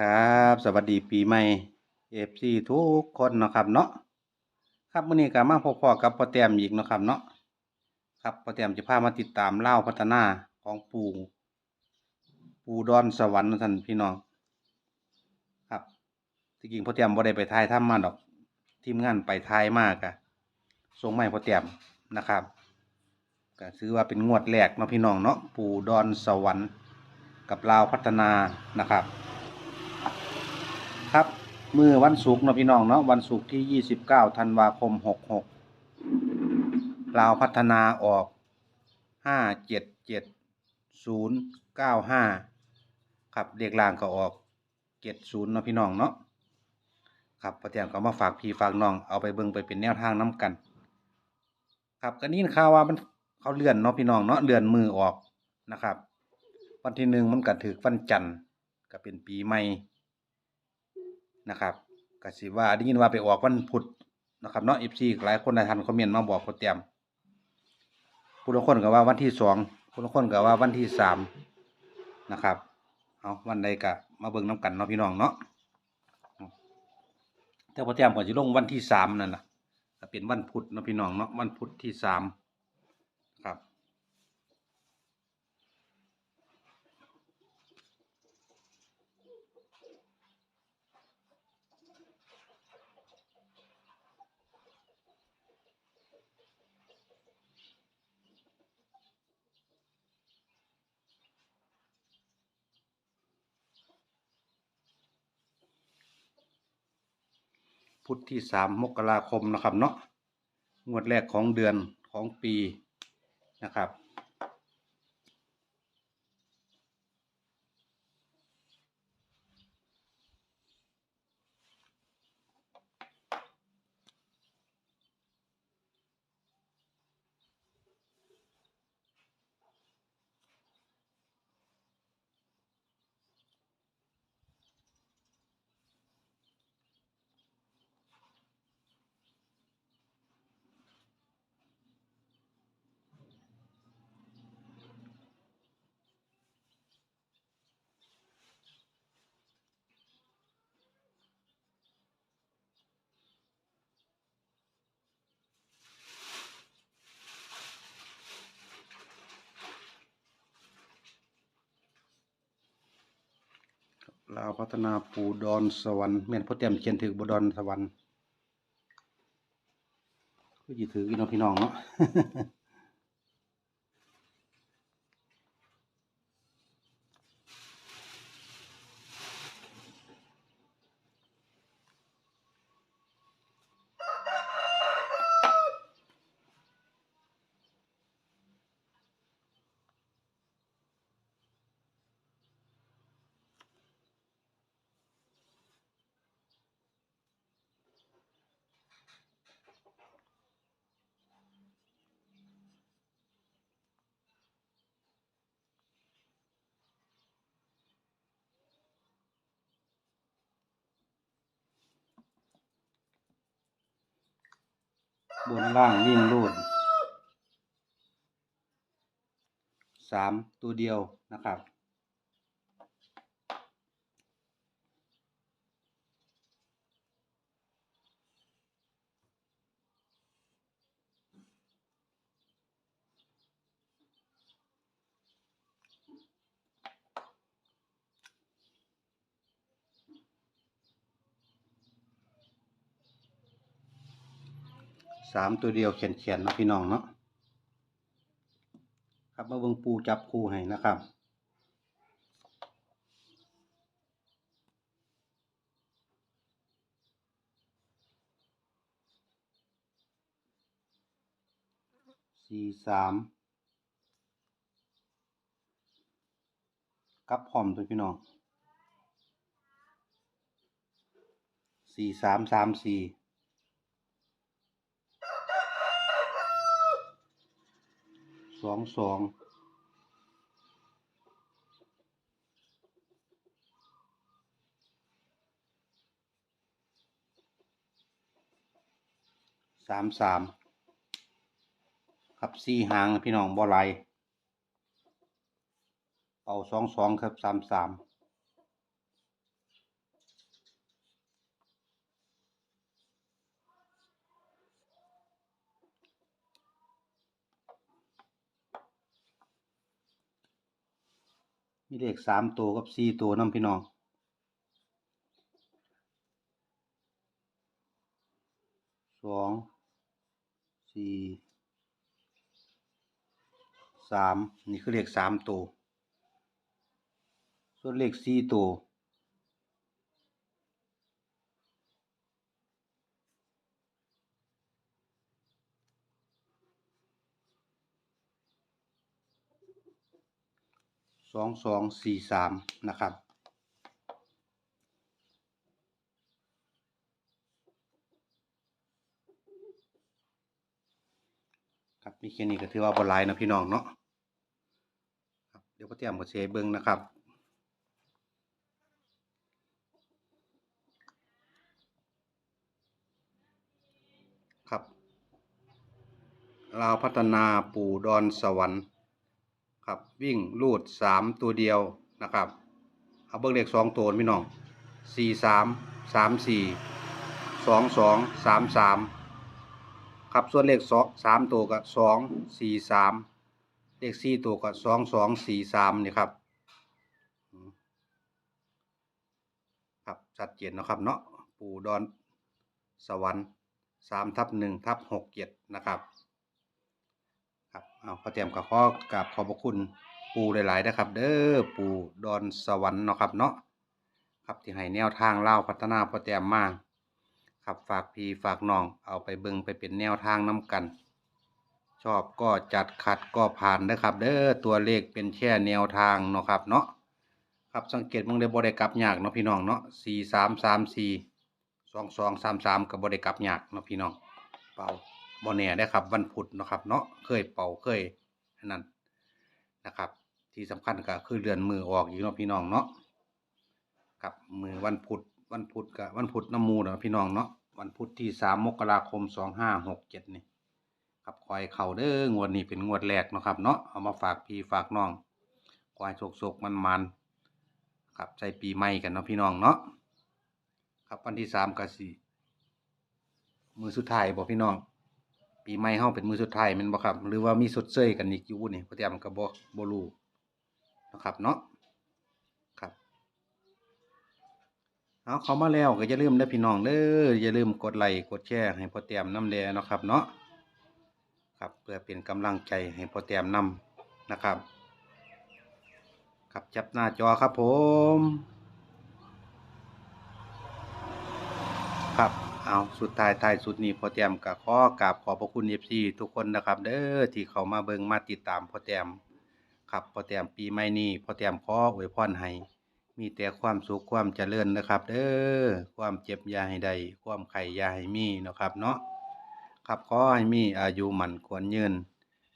ครับ สวัสดีปีใหม่ FC ทุกคนนะครับเนาะครับมื้อนี้ก็มาพบพ่อกับพ่อแต้มอีกนะครับเนาะครับพ่อแต้มจะพามาติดตามเล่าพัฒนาของปู่ปู่ดอนสวรรค์ท่านพี่น้องครับที่จริงพ่อแต้มบ่ได้ไปถ่ายทำมาดอก ทีมงานไปถ่ายมากอะส่งไมาให้พ่อแต้มนะครับก็ถือว่าเป็นงวดแรกเนาะพี่น้องเนาะปู่ดอนสวรรค์กับลาวพัฒนานะครับ ครับมือวันศุกร์เนาะพี่น้องเนาะวันศุกร์ที่ 29ธันวาคม 66ลาวพัฒนาออก 577095 ครับเรียกลางก็ออก 70เนาะพี่น้องเนาะครับพอแต้มก็มาฝากพี่ฝากน้องเอาไปเบิ่งไปเป็นแนวทางน้กัน ครับก็นี่ข่าวว่ามันเขาเลื่อนเนาะพี่น้องเนาะเลื่อนมือออกนะครับ วันที่หนึ่งมันก็ถือวันจันทร์ก็เป็นปีใหม่ นะครับก็สิว่าได้ยินว่าไปออกวันพุธนะครับเนาะ FC หลายคนหลายท่านคอมเมนต์มาบอกโปรแกรมผู้ละคนก็ว่าวันที่สองผู้ละคนก็ว่าวันที่สามนะครับเอาวันใดก็มาเบิ่งน้กันเนาะพี่น้องเนาะแต่โปรแกรมก็สิลงวันที่สามนั่นน่ะเป็นวันพุธเนาะพี่น้องเนาะวันพุธที่สาม พุธที่สามมกราคมนะครับเนาะงวดแรกของเดือนของปีนะครับ ลาวพัฒนาปูดอนสวรรค์แม่นพ่อเตรียมเขียนถือบดอนสวรรค์ก็ยีถือพี่น้องพี่น้องเนาะ บนล่างวิ่งรูดสามตัวเดียวนะครับ สามตัวเดียวเขียนเขียนๆนะพี่น้องเนาะครับมาเบิงปูจับคู่ให้นะครับสี่สามกับพร้อมตัวพี่น้องสี่สามสามสี่ สองสองสามสามครับสี่หางพี่น้องบ่ไหลเอาสองสองครับสามสาม มีเลขสามตัวกับสี่ตัวน้ำพี่น้องสองสี่สามนี่คือเลขสามตัว ส่วนเลขสี่ตัวส องสองสี่สามนะครับ ครับมีแค่นี้ก็ถือว่าบหลายนะพี่น้องเนาะครับเดี๋ยวพ่อเตรียมก็เชเบิ้งนะครับครับลาวพัฒนาปู่ดอนสวรรค์ ครับวิ่งลูดสามตัวเดียวนะครับเอาเบิ้งเลขสองตัวพี่น้องสี่สามสามสี่สองสองสามสามครับส่วนเลขสองสามตัวกับสองสี่สามเลขสี่ตัวกับสองสองสี่สามนี่ครับครับชัดเจนนะครับเนาะปู่ดอนสวรรค์สามทับหนึ่งทับหกเจ็ดนะครับ ครับเอาพอเตรียมกับข้อกราบขอบพระคุณปูหลายๆนะครับ เด้อปูดอนสวรรค์เนาะครับเนาะครับที่ให้แนวทางเล่าพัฒนาพอเตรียมมาครับฝากพี่ฝากน้องเอาไปเบิงไปเป็นแนวทางน้กัน ชอบก็จัดขัดก็ผ่านนะครับ เด้อตัวเลขเป็นแค่แนวทางเนาะครับเนาะครับสังเกตมึงได้บ่ได้กลับยากเนาะพี่น้องเนาะสี่สามสามสี่สองสองสามสามกับบ่ได้กลับยากเนาะพี่น้องเป่า บ่แน่ได้ครับ วันพุธนะครับ เนาะเคยเป่าเคยนนั้นนะครับ ที่สำคัญก็คือเลื่อนมือออกอีกเนาะพี่น้องเนาะครับมือวันพุธวันพุธกับวันพุธน้ำมูเนาะพี่น้องเนาะวันพุธที่สามมกราคมสองห้าหกเจ็ดนี่ครับคอยเข่าเด้องวดนี้เป็นงวดแรกนะครับเนาะเอามาฝากพี่ฝากน้องคอยโศกๆมันๆครับใส่ปีใหม่กันเนาะพี่น้องเนาะครับวันที่สามก็สี่มือสุดท้ายบอกพี่น้อง ปีใหม่เฮาเป็นมือสุดท้ายแม่นบ่ครับ หรือว่ามีสดเซยกันอีกอยู่นี่พอเตรียมก็บ่บ่รู้นะครับเนาะครับเอาเขามาแล้วก็อย่าลืมเด้อพี่น้องเด้ออย่าลืมกดไลค์กดแชร์ให้พอเตรียมนำแดเนะครับ เนาะครับเพื่อเป็นกำลังใจให้พอเตรียมนำนะครับครับจับหน้าจอครับผม ครับ เอาสุดท้ายท้ายสุดนี้พอเตรียมกับข้อกราบขอบพระคุณเอฟซีทุกคนนะครับ เด้อที่เขามาเบิงมาติดตามพอเตรียมครับพอเตรียมปีใหม่นี้พอเตรียมขออวยพรให้มีแต่ความสุขความเจริญนะครับ เด้อความเจ็บยาให้ใดความไข่ยาให้มีนะครับ เนาะครับขอให้มีอายุหมันควรยืน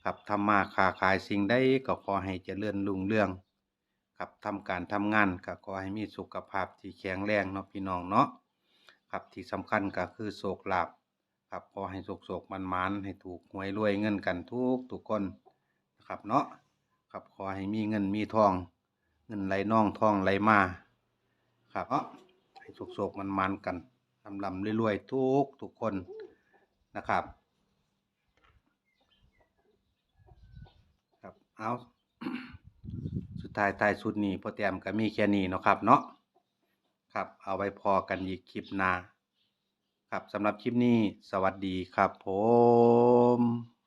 ครับทำมาค้าขายสิ่งใดก็ขอให้เจริญรุ่งเรืองครับทำการทำงานก็ขอให้มีสุขภาพที่แข็งแรงเนาะพี่น้องเนาะ ครับที่สำคัญก็คือโศกลาบครับขอให้โศกโศกมันมันให้ถูกหวยรวยเงินกันทุกทุกคนนะครับเนาะครับขอให้มีเงินมีทอง เงินไหลน่องทองไหลมาครับเนาะให้โศกโศกมันมันกันลำลำรวยๆทุกทุกคนนะครับครับเอาสุดท้ายท้ายสุดนี้พอแต้มก็มีแค่นี้เนาะครับเนาะ ครับ เอาไว้พอกันอีกคลิปหน้าครับสำหรับคลิปนี้สวัสดีครับผม